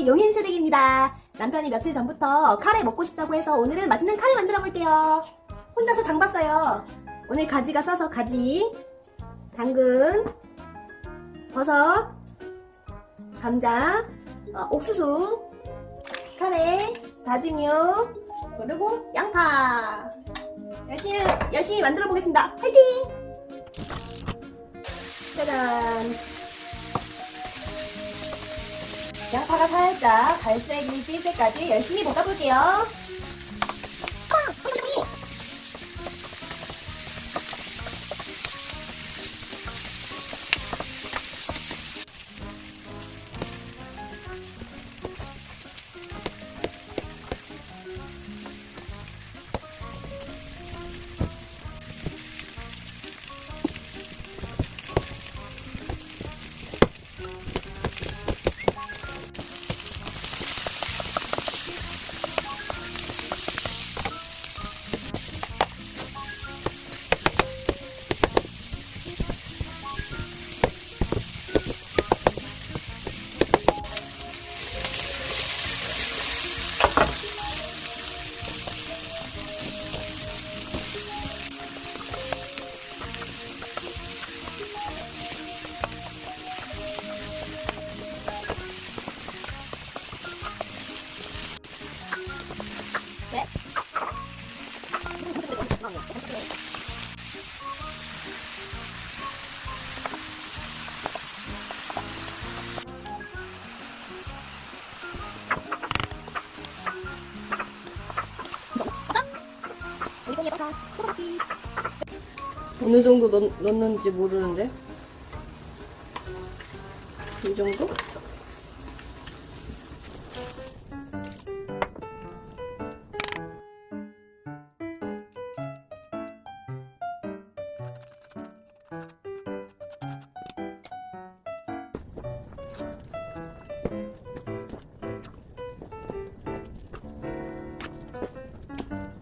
오늘 용인 새댁입니다. 남편이 며칠 전부터 카레 먹고 싶다고 해서 오늘은 맛있는 카레 만들어 볼게요. 혼자서 장 봤어요. 오늘 가지가 싸서 가지, 당근, 버섯, 감자, 어, 옥수수, 카레, 다진 육, 그리고 양파. 열심히 열심히 만들어 보겠습니다. 화이팅! 짜잔. 양파가 살짝 갈색이 찔 때까지 열심히 볶아볼게요. 어느 정도 넣, 넣는지 모르는데 이 정도?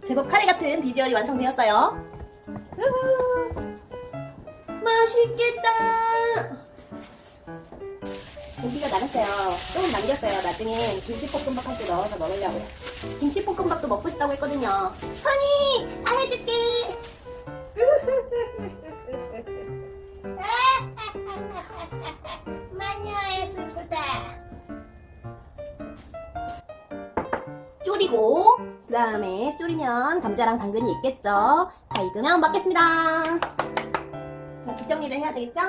제법 카레 같은 비주얼이 완성되었어요. 맛있겠다. 고기가 나갔어요. 조금 남겼어요. 나중에 김치볶음밥 할 때 넣어서 먹으려고요. 김치볶음밥도 먹고 싶다고 했거든요. 허니, 다 해줄게. 마녀의 슬프다. 졸이고 그 다음에 졸이면 감자랑 당근이 있겠죠. 다 익으면 먹겠습니다. 자, 뒷정리를 해야 되겠죠?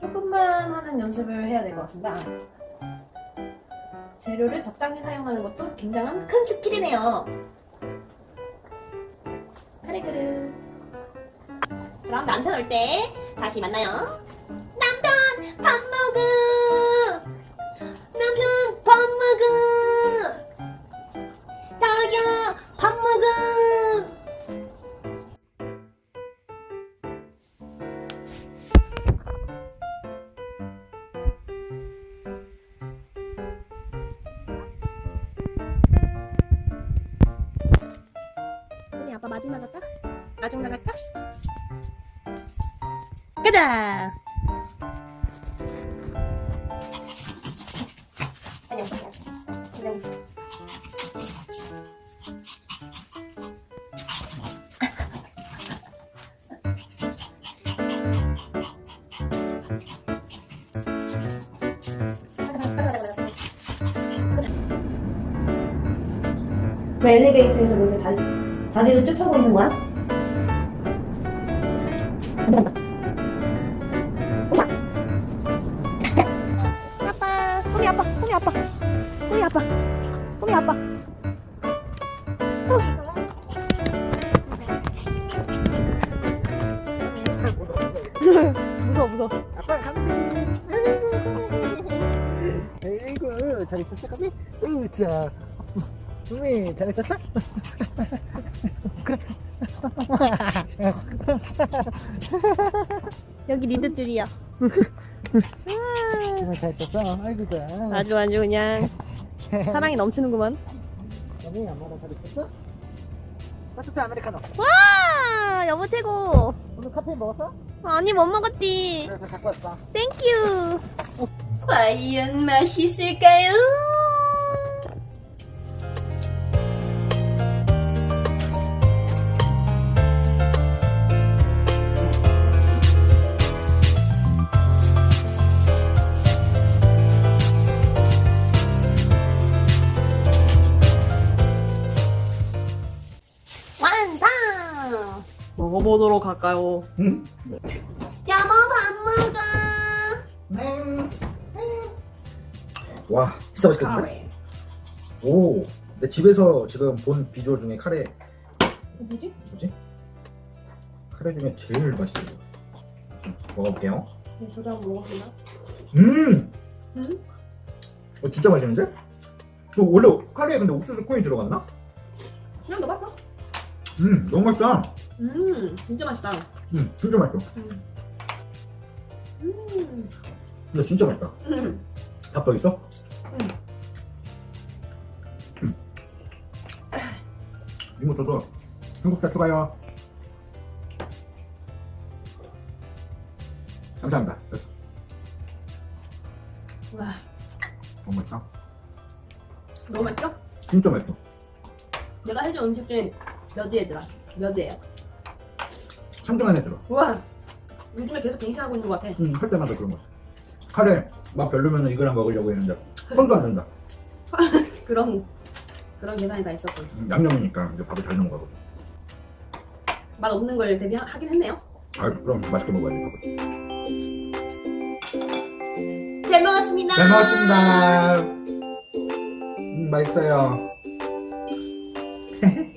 조금만 하는 연습을 해야 될 것 같습니다. 재료를 적당히 사용하는 것도 굉장한 큰 스킬이네요. 카레 그릇. 그럼 남편 올 때 다시 만나요. 먹어. 남편 밥 먹어. 자기야 밥 먹어. 아빠 마중 나갈까? 마중 나갈까? 가자. 왜 엘리베이터에서 그렇게 다리, 다리를 쭉 펴고 있는 거야? 아빠, 꼬미 아빠, 꼬미 아빠, 꼬미 아빠, 꼬미 아빠. 어. 무서워, 무서워. 아빠 가면 되지. 아이고 잘 있었어 까비? 으자 주미 잘 있었어? 그래. 여기 리드 줄이야 주미 잘 있었어? 아이고 자. 아주 아주 그냥 사랑이 넘치는구만 까비 엄마랑 잘 있었어? 따뜻한 아메리카노. 와 여보 최고. 오늘 카페인 먹었어? 아니 못 먹었디. 그래서 갖고 왔어. 땡큐. 과연 맛있을까요? 먹어보도록 할까요? 응. 여보 밥 먹어. 맹. 와, 진짜 맛있겠는데? 오, 내 집에서 지금 본 비주얼 중에 카레 뭐지? 뭐지? 카레 중에 제일 맛있어. 먹어볼게요. 저도 한번 먹어보나? 음, 응? 어, 진짜 맛있는데? 너 원래 카레에 근데 옥수수 콘이 들어갔나? 그냥 넣어봤어. 음, 너무 맛있다. 음, 진짜 맛있다. 음, 진짜 맛있어. 음. 근데 진짜 맛있다. 음. 밥더 있어? 응. 음. 이모 저도 한국자 추가요. 감사합니다. 됐어. 와, 너무 맛있다. 너무 맛있죠? 진짜 맛있어. 내가 해준 음식 중에 몇 위에더라? 몇 위에요? 3등 안에 들어. 와, 요즘에 계속 갱신하고 있는 것 같아. 음, 할 때마다 그런 거. 카레 맛 별로면 이거랑 먹으려고 했는데 손도 안 된다. 그런 그런 계산이 다 있었군. 음, 양념이니까 이제 밥을 잘 거거든. 맛 없는 걸 대비하긴 했네요. 아, 그럼 맛있게 먹어야 돼. 밥을. 잘 먹었습니다. 잘 먹었습니다. 음, 맛있어요.